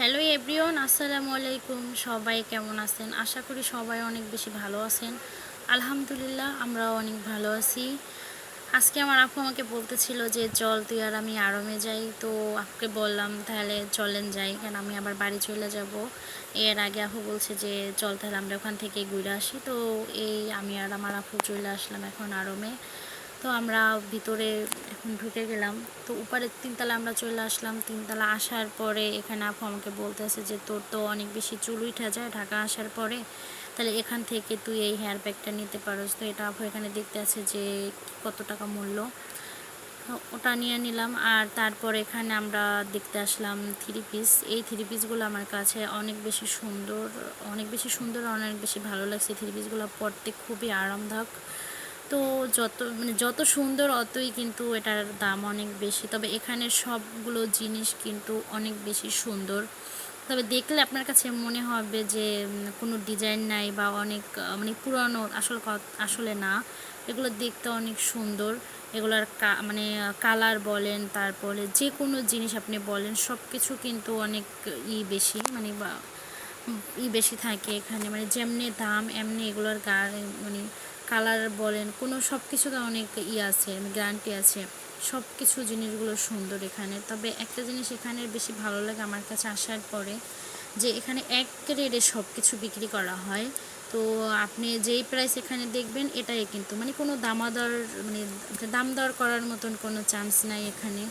Hello everyone আসসালামু আলাইকুম। সবাই কেমন আছেন? আশা করি সবাই অনেক বেশি ভালো আছেন। আলহামদুলিল্লাহ, আমরাও অনেক ভালো আছি। আজকে আমার আপু আমাকে বলতেছিল যে, চল তুই আর আমি আরামে যাই। তো আপুকে বললাম, তাহলে চলেন যাই। কেন আমি আবার বাড়ি চলে যাব। এর আগে আপু বলছে যে, চল তাহলে আমরা ওখান থেকে ঘুরে আসি। তো এই আমি আর আমার আপু চলে আসলাম এখন আরামে। তো আমরা ভিতরে এখন ঢুকে গেলাম। তো উপরের তিনতলা আমরা চলে আসলাম। তিনতলা আসার পরে এখানে আপু আমাকে বলতেছে যে, তোর তো অনেক বেশি চুল উঠে যায় ঢাকা আসার পরে। তাহলে এখান থেকে তুই এই হেয়ার ব্যাগটা নিতে পারোস। তো এটা আপু এখানে দেখতে আছে যে, কত টাকা মূল্য। ওটা নিয়ে নিলাম। আর তারপর এখানে আমরা দেখতে আসলাম থ্রি পিস এই থ্রি পিসগুলো আমার কাছে অনেক বেশি সুন্দর, অনেক বেশি সুন্দর অনেক বেশি ভালো লাগছে। থ্রি পিসগুলো পরতে খুবই আরামদায়ক। তো যত মানে যত সুন্দর অতই কিন্তু এটার দাম অনেক বেশি। তবে এখানে সবগুলো জিনিস কিন্তু অনেক বেশি সুন্দর। তবে দেখলে আপনার কাছে মনে হবে যে কোনো ডিজাইন নাই বা অনেক মানে পুরানো আসল আসলে না। এগুলো দেখতে অনেক সুন্দর। এগুলোর মানে কালার বলেন, তারপরে যে কোনো জিনিস আপনি বলেন সব কিছু কিন্তু অনেক ই বেশি মানে বা, ই বেশি থাকে এখানে। মানে যেমনি দাম, এমনি এগুলোর গা মানে কালার বলেন, কোনো সব কিছুতে অনেক ই আছে, গ্যারান্টি আছে। সব কিছু জিনিসগুলো সুন্দর এখানে। তবে একটা জিনিস এখানে বেশি ভালো লাগে আমার কাছে আসার পরে, যে এখানে এক রেটে সব কিছু বিক্রি করা হয়। তো আপনি যেই প্রাইস এখানে দেখবেন, এটাই কিন্তু। মানে কোনো দামাদর মানে দাম দর করার মতন কোনো চান্স নাই এখানে।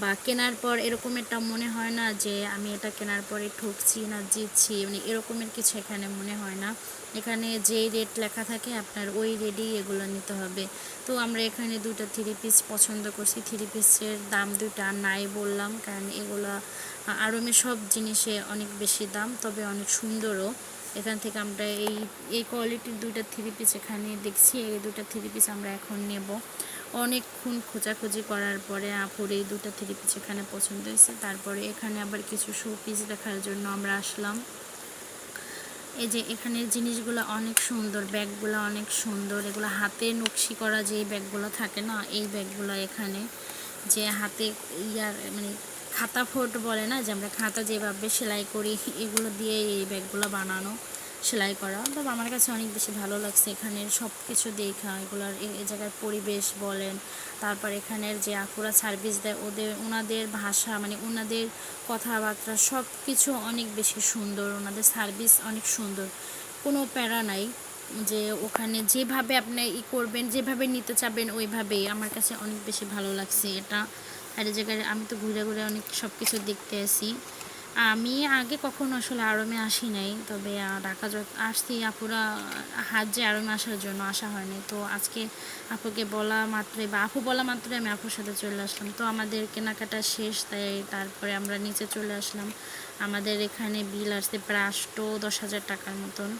বা কেনার পর এরকম এরকমেরটা মনে হয় না যে, আমি এটা কেনার পরে ঠকছি না জিতছি মানে এরকমের কিছু এখানে মনে হয় না। এখানে যেই রেট লেখা থাকে, আপনার ওই রেডেই এগুলো নিতে হবে। তো আমরা এখানে দুটো থ্রি পিস পছন্দ করছি। থ্রি পিসের দাম দুটা নাই বললাম, কারণ এগুলো আরমে সব জিনিসে অনেক বেশি দাম, তবে অনেক সুন্দরও। এখান থেকে আমরা এই এই কোয়ালিটির দুইটা থ্রি পিস এখানে দেখছি। এই দুটা থ্রি পিস আমরা এখন নেব। অনেকক্ষণ খোঁজাখুঁজি করার পরে আপুর এই দুটা থ্রি পিস এখানে পছন্দ হয়েছে। তারপরে এখানে আবার কিছু শো পিস দেখার জন্য আমরা আসলাম। এই যে এখানের জিনিসগুলো অনেক সুন্দর, ব্যাগগুলো অনেক সুন্দর। এগুলো হাতে নকশি করা যে ব্যাগগুলো থাকে না, এই ব্যাগগুলো এখানে যে হাতে ইয়ার মানে খাতা ফোট বলে না যে আমরা খাতা যেভাবে সেলাই করি, এগুলো দিয়ে এই ব্যাগগুলো বানানো, সেলাই করা। তবে আমার কাছে অনেক বেশি ভালো লাগছে এখানের সব কিছু দেখা, এগুলোর এই জায়গার পরিবেশ বলেন, তারপর এখানের যে আকুরা সার্ভিস দেয়, ওদের ওনাদের ভাষা মানে ওনাদের কথাবার্তা সব কিছু অনেক বেশি সুন্দর ওনাদের সার্ভিস অনেক সুন্দর। কোনো প্যারা নাই যে ওখানে যেভাবে আপনি ই করবেন, যেভাবে নিতে চাবেন, ওইভাবেই। আমার কাছে অনেক বেশি ভালো লাগছে এটা। আর এই জায়গায় আমি তো ঘুরে ঘুরে অনেক সব কিছু দেখতে আসি। আমি আগে কখনো আসলে আরমে আসি নাই, তবে ঢাকা আসছি, আপুরা হাত যে আরমে আসার জন্য আসা হয়নি। তো আজকে আপুকে বলা মাত্রই বা আপু বলা মাত্রই আমি আপুর সাথে চলে আসলাম। তো আমাদের কেনাকাটা শেষ, তাই তারপরে আমরা নিচে চলে আসলাম। আমাদের এখানে বিল আসছে প্রায় আষ্ট দশ হাজার টাকার মতন।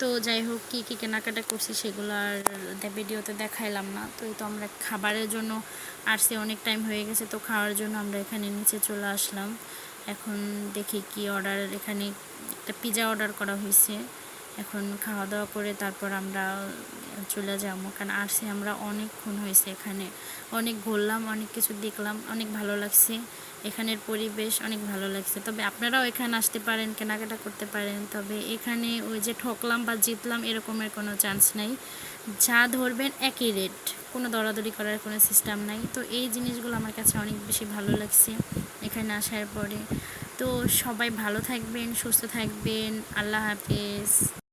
তো যাই হোক, কী কী কেনাকাটা করছি সেগুলো আর ভিডিওতে দেখাইলাম না। তো এই তো আমরা খাবারের জন্য আসছে, অনেক টাইম হয়ে গেছে, তো খাওয়ার জন্য আমরা এখানে নিচে চলে আসলাম। এখন দেখি কি অর্ডার এখানে একটা পিজা অর্ডার করা হয়েছে। এখন খাওয়া দাওয়া করে তারপর আমরা চলে যাব। কারণ আসছি আমরা অনেকক্ষণ হয়েছে এখানে। অনেক ঘুরলাম, অনেক কিছু দেখলাম, অনেক ভালো লাগছে। এখানের পরিবেশ অনেক ভালো লাগছে। তবে আপনারাও এখানে আসতে পারেন, কেনাকাটা করতে পারেন। তবে এখানে ওই যে ঠকলাম বা জিতলাম এরকমের কোনো চান্স নাই। যা ধরবেন একই রেট কোনো দরাদরি করার কোনো সিস্টেম নাই। তো এই জিনিসগুলো আমার কাছে অনেক বেশি ভালো লাগছে এখানে আসার পরে। তো সবাই ভালো থাকবেন, সুস্থ থাকবেন। আল্লাহ হাফেজ।